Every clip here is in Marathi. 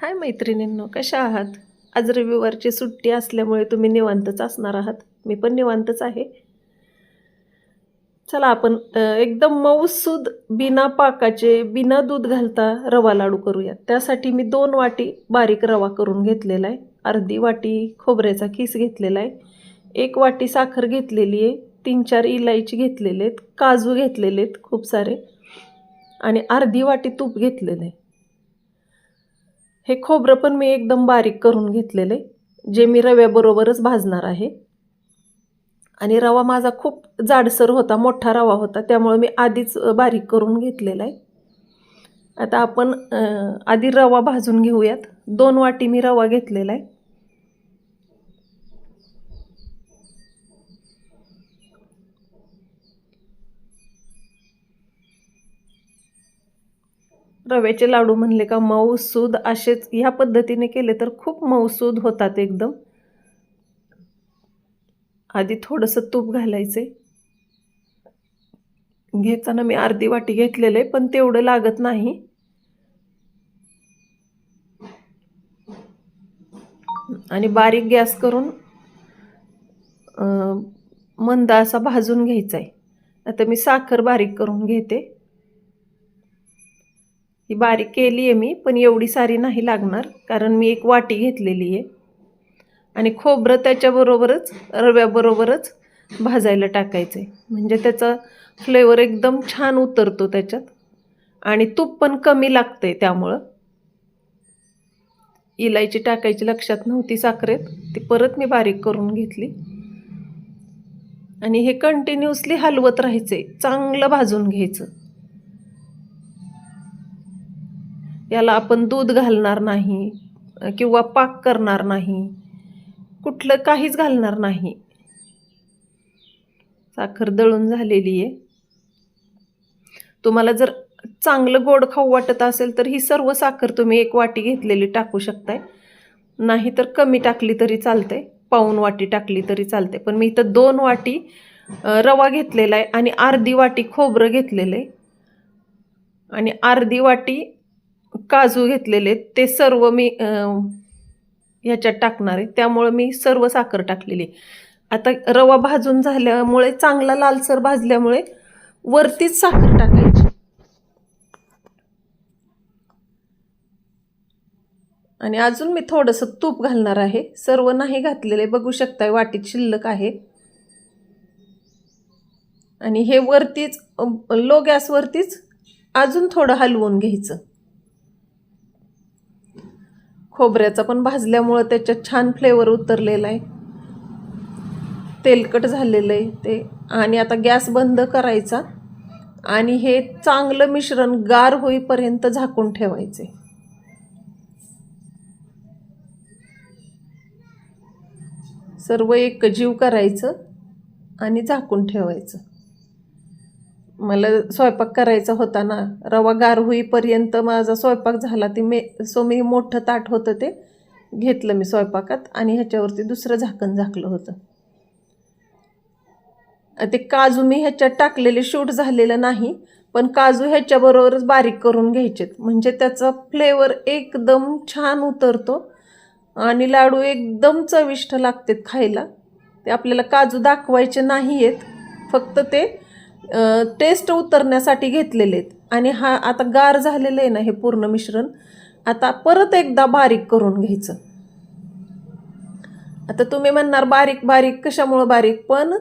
हाय मैत्रिणींनो कशा आहात? आज रविवारची सुट्टी असल्यामुळे तुम्ही निवांतच असणार आहात. मी पण निवांतच आहे. चला आपण एकदम मऊसूद बिना पाकाचे बिना दूध घालता रवा लाडू करूयात त्यासाठी मी दोन वाटी बारीक रवा करून घेतलेला आहे. अर्धी वाटी खोबऱ्याचा खिस घेतलेला आहे. एक वाटी साखर घेतलेली आहे. तीन चार इलायची घेतलेले आहेत. काजू घेतलेले आहेत खूप सारे. आणि अर्धी वाटी तूप घेतलेलं आहे. हे खोबरं पण मी एकदम बारीक करून घेतलेलं आहे जे मी रव्याबरोबरच भाजणार आहे. आणि रवा माझा खूप जाडसर होता मोठा रवा होता त्यामुळे मी आधीच बारीक करून घेतलेला आहे. आता आपण आधी रवा भाजून घेऊयात. दोन वाटी मी रवा घेतलेला आहे. रव्याचे लाडू म्हणले का मऊसूद असेच ह्या पद्धतीने केले तर खूप मऊसूद होतात एकदम. आधी थोडंसं तूप घालायचे. घेताना मी अर्धी वाटी घेतलेलं आहे पण तेवढं लागत नाही. आणि बारीक गॅस करून मंद असा भाजून घ्यायचा आहे आता मी साखर बारीक करून घेते. ही बारीक केली आहे मी पण एवढी सारी नाही लागणार कारण मी एक वाटी घेतलेली आहे. आणि खोबरं त्याच्याबरोबरच रव्याबरोबरच भाजायला टाकायचं आहे म्हणजे त्याचा फ्लेवर एकदम छान उतरतो त्याच्यात. आणि तूप पण कमी लागतं आहे त्यामुळं. इलायची टाकायची लक्षात नव्हती साखरेत. ती परत मी बारीक करून घेतली. आणि हे कंटिन्युअसली हलवत राहायचे चांगलं भाजून घ्यायचं. याला आपण दूध घालणार नाही किंवा पाक करणार नाही कुठलं काहीच घालणार नाही. साखर दळून झालेली आहे. तुम्हाला जर चांगलं गोड खाऊ वाटत असेल तर ही सर्व साखर तुम्ही एक वाटी घेतलेली टाकू शकताय. नाही तर कमी टाकली तरी चालते पाऊन वाटी टाकली तरी चालते पण मी इथं दोन वाटी रवा घेतलेला आहे आणि अर्धी वाटी खोबरं घेतलेलं आहे. आणि अर्धी वाटी काजू घेतलेले आहेत. ते सर्व मी ह्याच्यात टाकणार आहे. त्यामुळं मी सर्व साखर टाकलेली आता रवा भाजून झाल्यामुळे चांगला लालसर भाजल्यामुळे वरतीच साखर टाकायची. आणि अजून मी थोडंसं तूप घालणार आहे. सर्व नाही घातलेले बघू शकताय वाटीत शिल्लक आहे. आणि हे वरतीच लो गॅसवरतीच अजून थोडं हलवून घ्यायचं. खोबऱ्याचा पण भाजल्यामुळं त्याच्यात छान फ्लेवर उतरलेला आहे. तेलकट झालेलं आहे ते. आणि आता गॅस बंद करायचा. आणि हे चांगलं मिश्रण गार होईपर्यंत झाकून ठेवायचे. सर्व एकजीव करायचं आणि झाकून ठेवायचं. मला स्वयंपाक करायचा होता ना रवा गार होईपर्यंत माझा स्वयंपाक झाला ते मे सो मी मोठं ताट होतं ते घेतलं मी स्वयंपाकात आणि ह्याच्यावरती दुसरं झाकण झाकलं होतं. ते काजू मी ह्याच्यात टाकलेले शूट झालेलं नाही पण काजू ह्याच्याबरोबरच बारीक करून घ्यायचेत. म्हणजे त्याचा फ्लेवर एकदम छान उतरतो आणि लाडू एकदम चविष्ट लागतात खायला. ते आपल्याला काजू दाखवायचे नाही आहेत फक्त ते टेस्ट उतरण्यासाठी घेतलेले आहेत. आणि हा आता गार झालेलं आहे ना हे पूर्ण मिश्रण आता परत एकदा बारीक करून घ्यायचं. आता तुम्ही म्हणणार बारीक बारीक कशामुळं बारीक? पण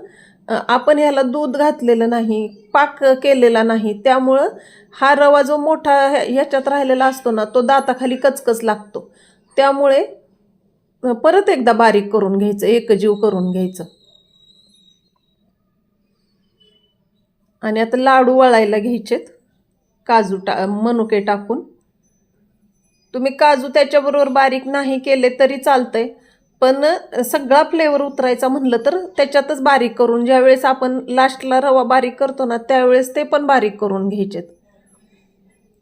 आपण ह्याला दूध घातलेलं नाही पाक केलेला नाही त्यामुळं हा रवा जो मोठा ह्याच्यात राहिलेला असतो ना तो दाताखाली कचकच लागतो. त्यामुळे परत एकदा बारीक करून घ्यायचं एकजीव करून घ्यायचं. आणि आता लाडू वळायला घ्यायचेत. काजू टा मनुके टाकून. तुम्ही काजू त्याच्याबरोबर बारीक नाही केले तरी चालतंय. पण सगळा फ्लेवर उतरायचा म्हणलं तर त्याच्यातच बारीक करून ज्यावेळेस आपण लास्टला रवा बारीक करतो ना त्यावेळेस ते पण बारीक करून घ्यायचेत.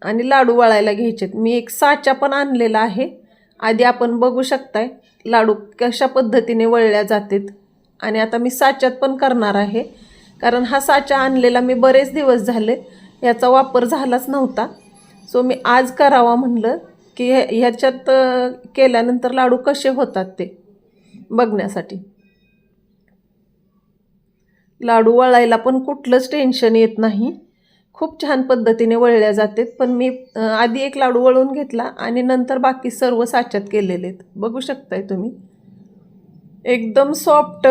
आणि लाडू वळायला घ्यायचेत. मी एक साचा पण आणलेला आहे. आधी आपण बघू शकताय लाडू कशा पद्धतीने वळल्या जातात. आणि आता मी साच्यात पण करणार आहे. कारण हा साचा आणलेला मी बरेच दिवस झाले याचा वापर झालाच नव्हता. सो मी आज करावा म्हणलं की हे- ह्याच्यात केल्यानंतर लाडू कसे होतात ते बघण्यासाठी. लाडू वळायला पण कुठलंच टेन्शन येत नाही. खूप छान पद्धतीने वळल्या जातात पण मी आधी एक लाडू वळून घेतला आणि नंतर बाकी सर्व साच्यात केलेले आहेत. बघू शकताय तुम्ही. एकदम सॉफ्ट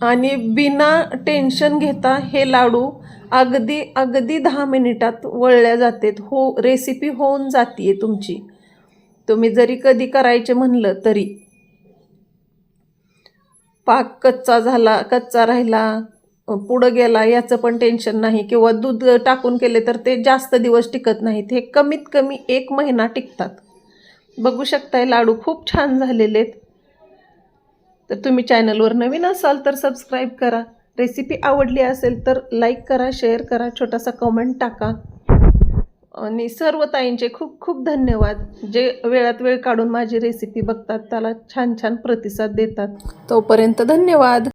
आणि बिना टेन्शन घेता हे लाडू अगदी अगदी दहा मिनिटात वळल्या जातात. हो रेसिपी होऊन जाते तुमची. तुम्ही जरी कधी करायचे म्हणलं तरी. पाक कच्चा झाला कच्चा राहिला पुढं गेला याचं पण टेन्शन नाही. किंवा दूध टाकून केले तर ते जास्त दिवस टिकत नाहीत. हे कमीत कमी एक महिना टिकतात. बघू शकताय लाडू खूप छान झालेले आहेत तर तुम्ही चॅनलवर नवीन असाल तर सबस्क्राईब करा. रेसिपी आवडली असेल तर लाईक करा शेअर करा छोटासा कमेंट टाका. आणि सर्व ताईंचे खूप खूप धन्यवाद. जे वेळात वेळ काढून माझी रेसिपी बघतात त्याला छान छान प्रतिसाद देतात. तोपर्यंत धन्यवाद.